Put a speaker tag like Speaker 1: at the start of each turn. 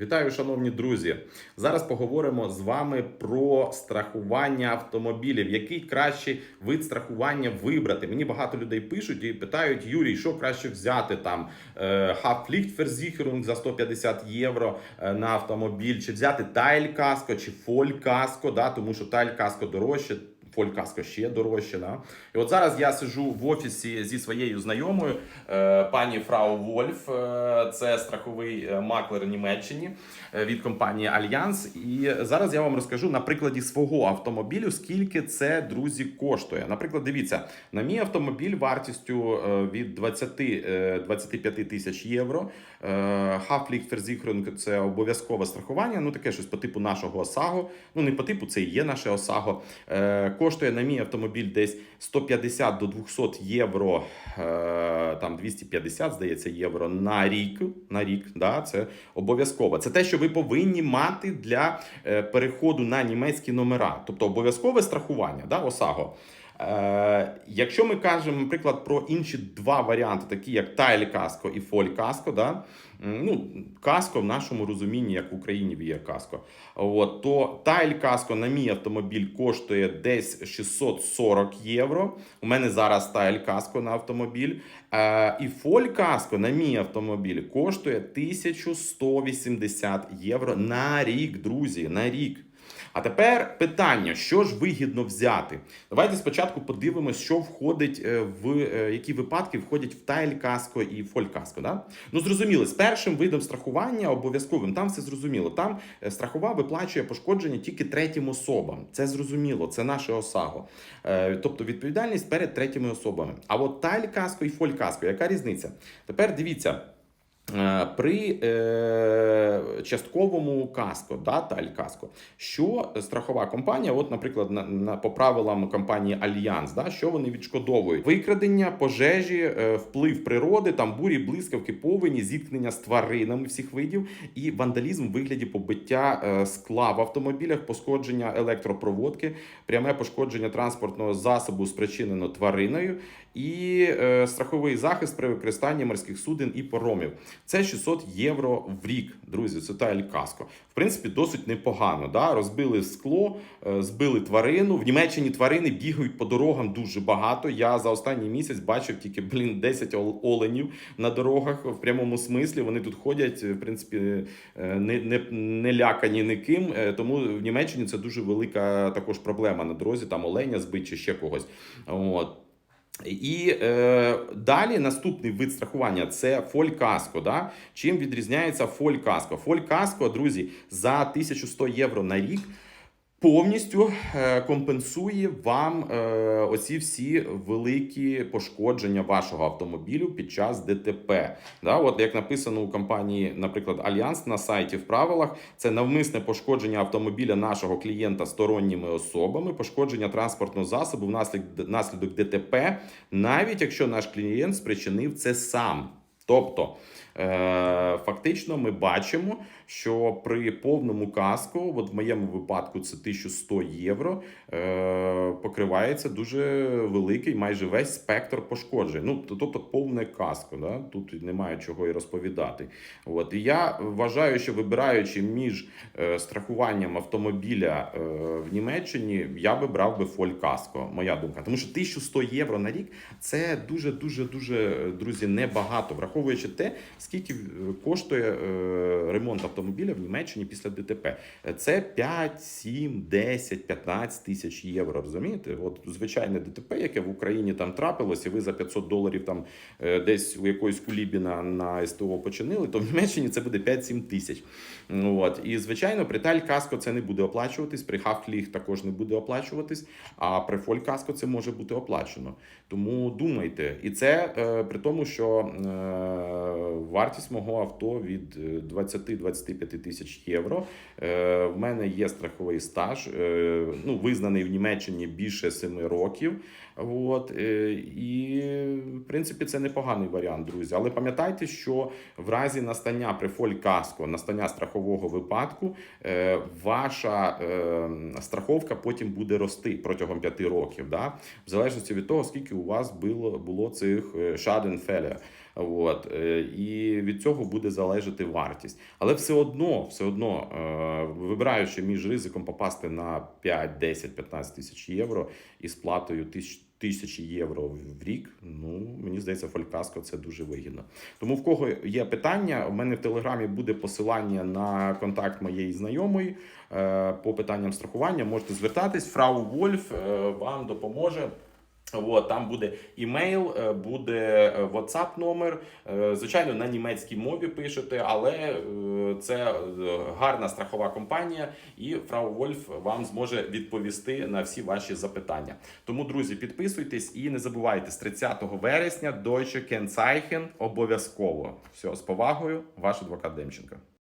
Speaker 1: Вітаю, шановні друзі! Зараз поговоримо з вами про страхування автомобілів. Який кращий вид страхування вибрати? Мені багато людей пишуть і питають: Юрій, що краще взяти там е, Haftpflichtversicherung за 150 євро е, на автомобіль, чи взяти Тайль Каско, чи Фоль Каско, да, тому що Тайль Каско дорожче. Фолькаско ще дорожче. Да? І от зараз я сиджу в офісі зі своєю знайомою, е, пані Фрау Вольф. Е, це страховий е, маклер Німеччині від компанії Альянс. І зараз я вам розкажу на прикладі свого автомобілю, скільки це, друзі, коштує. Наприклад, дивіться, на мій автомобіль вартістю від 20 е, 25 тисяч євро. Е, Haftpflichtversicherung – це обов'язкове страхування. Ну таке щось по типу нашого ОСАГО. Ну не по типу, це і є наше ОСАГО. Коштує на мій автомобіль десь 150 до 200 євро, е, там 250, здається, євро на рік. На рік, да, це обов'язково. Це те, що ви повинні мати для е, переходу на німецькі номера, тобто обов'язкове страхування, да, ОСАГО. Е, якщо ми кажемо, наприклад, про інші два варіанти, такі як Тайль Каско і Фоль Каско, да? ну, каско в нашому розумінні, як в Україні є каско, от, то Тайль Каско на мій автомобіль коштує десь 640 євро. У мене зараз Тайль Каско на автомобіль. Е, і Фоль Каско на мій автомобіль коштує 1180 євро на рік, друзі, на рік. А тепер питання: що ж вигідно взяти? Давайте спочатку подивимось, що входить е, в е, які випадки входять в тайль каско і фоль каско. Да? Ну зрозуміло, з першим видом страхування обов'язковим там все зрозуміло. Там е, страхова виплачує пошкодження тільки третім особам. Це зрозуміло, це наше ОСАГО. Тобто відповідальність перед третіми особами. А от тайль каско і фоль каско, яка різниця? Тепер дивіться. Е, При е, частковому каско, да, таль каско, що страхова компанія, от, наприклад, на, на по правилам компанії Альянс, да, що вони відшкодовують? Викрадення, пожежі, е, вплив природи, там бурі, блискавки, повені, зіткнення з тваринами всіх видів і вандалізм в вигляді побиття е, скла в автомобілях, пошкодження електропроводки, пряме пошкодження транспортного засобу спричинено твариною, і е, страховий захист при використанні морських суден і поромів. Це 600 євро в рік, друзі. Це та каско. В принципі, досить непогано. Да? Розбили скло, е, збили тварину. В Німеччині тварини бігають по дорогам дуже багато. Я за останній місяць бачив тільки блін 10 оленів на дорогах в прямому смислі. Вони тут ходять, в принципі, е, не, не, не лякані ніким. Е, Тому в Німеччині це дуже велика також проблема на дорозі. Там оленя збить чи ще когось. От. І е, далі наступний вид страхування це фолькаско. Да? Чим відрізняється фолькаско? Фолькаско, друзі, за 1100 євро на рік повністю е, компенсує вам е, оці всі великі пошкодження вашого автомобілю під час ДТП. Да? От як написано у компанії, наприклад, Альянс на сайті в правилах, це навмисне пошкодження автомобіля нашого клієнта сторонніми особами, пошкодження транспортного засобу внаслідок ДТП, навіть якщо наш клієнт спричинив це сам. Тобто, фактично, ми бачимо, що при повному каску, от в моєму випадку це 1100 євро, е, покривається дуже великий, майже весь спектр пошкоджень. Ну, тобто повне каско. Да? Тут немає чого і розповідати. От. І я вважаю, що вибираючи між е, страхуванням автомобіля е, в Німеччині, я би брав би фоль каско. Моя думка. Тому що 1100 євро на рік це дуже, дуже, дуже, друзі, небагато, враховуючи те, скільки е, коштує е, ремонт автомобіля в Німеччині після ДТП. Це 5, 7, 10, 15 тисяч євро. Розумієте? От звичайне ДТП, яке в Україні там трапилось, і ви за 500 доларів там е, десь у якоїсь кулібі на, СТО починили, то в Німеччині це буде 5-7 тисяч. От. І звичайно, при Таль Каско це не буде оплачуватись, при Хафліг також не буде оплачуватись, а при Фоль Каско це може бути оплачено. Тому думайте. І це е, при тому, що е, вартість мого авто від е, 20-25 тисяч євро. Е, в мене є страховий стаж, е, ну, визнаний в Німеччині більше 7 років. От, е, і, в принципі, це непоганий варіант, друзі. Але пам'ятайте, що в разі настання при фолькаско, настання страхового випадку, е, ваша е, страховка потім буде рости протягом 5 років, да? в залежності від того, скільки у вас було, було цих е, Schadenfälle. От, е, і від цього буде залежати вартість. Але все одно, все одно, е, вибираючи між ризиком попасти на 5, 10, 15 тисяч євро і сплатою тисяч. Тисячі євро в рік, ну мені здається, фолькаско це дуже вигідно. Тому в кого є питання, у мене в телеграмі буде посилання на контакт моєї знайомої е, по питанням страхування. Можете звертатись. Фрау Вольф е, вам допоможе. От, там буде імейл, е, буде е, WhatsApp номер. Е, Звичайно, на німецькій мові пишете, але це гарна страхова компанія, і Фрау Вольф вам зможе відповісти на всі ваші запитання. Тому, друзі, підписуйтесь і не забувайте з 30 вересня Deutsche Kennzeichen обов'язково. Все, з повагою, ваш адвокат Демченко.